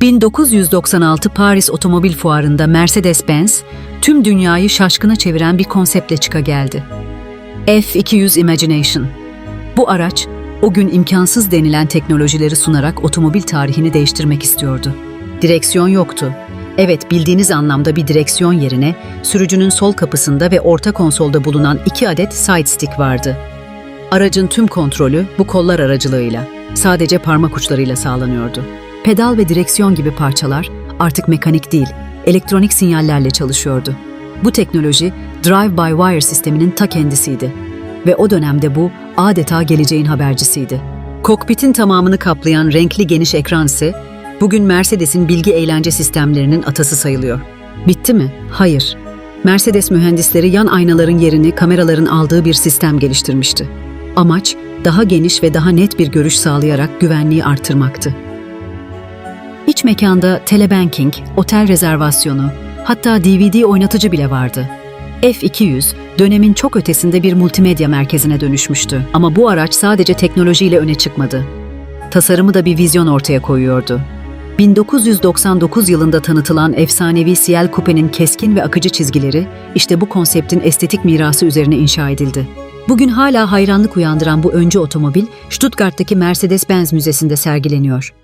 1996 Paris Otomobil Fuarı'nda Mercedes-Benz tüm dünyayı şaşkına çeviren bir konseptle çıka geldi. F200 Imagination. Bu araç o gün imkansız denilen teknolojileri sunarak otomobil tarihini değiştirmek istiyordu. Direksiyon yoktu. Evet bildiğiniz anlamda bir direksiyon yerine sürücünün sol kapısında ve orta konsolda bulunan iki adet side stick vardı. Aracın tüm kontrolü bu kollar aracılığıyla, sadece parmak uçlarıyla sağlanıyordu. Pedal ve direksiyon gibi parçalar artık mekanik değil, elektronik sinyallerle çalışıyordu. Bu teknoloji drive-by-wire sisteminin ta kendisiydi. Ve o dönemde bu adeta geleceğin habercisiydi. Kokpitin tamamını kaplayan renkli geniş ekran bugün Mercedes'in bilgi eğlence sistemlerinin atası sayılıyor. Bitti mi? Hayır. Mercedes mühendisleri yan aynaların yerini kameraların aldığı bir sistem geliştirmişti. Amaç daha geniş ve daha net bir görüş sağlayarak güvenliği artırmaktı. İç mekanda telebanking, otel rezervasyonu, hatta DVD oynatıcı bile vardı. F200 dönemin çok ötesinde bir multimedya merkezine dönüşmüştü. Ama bu araç sadece teknolojiyle öne çıkmadı. Tasarımı da bir vizyon ortaya koyuyordu. 1999 yılında tanıtılan efsanevi Ciel Coupe'nin keskin ve akıcı çizgileri işte bu konseptin estetik mirası üzerine inşa edildi. Bugün hala hayranlık uyandıran bu öncü otomobil Stuttgart'taki Mercedes-Benz Müzesi'nde sergileniyor.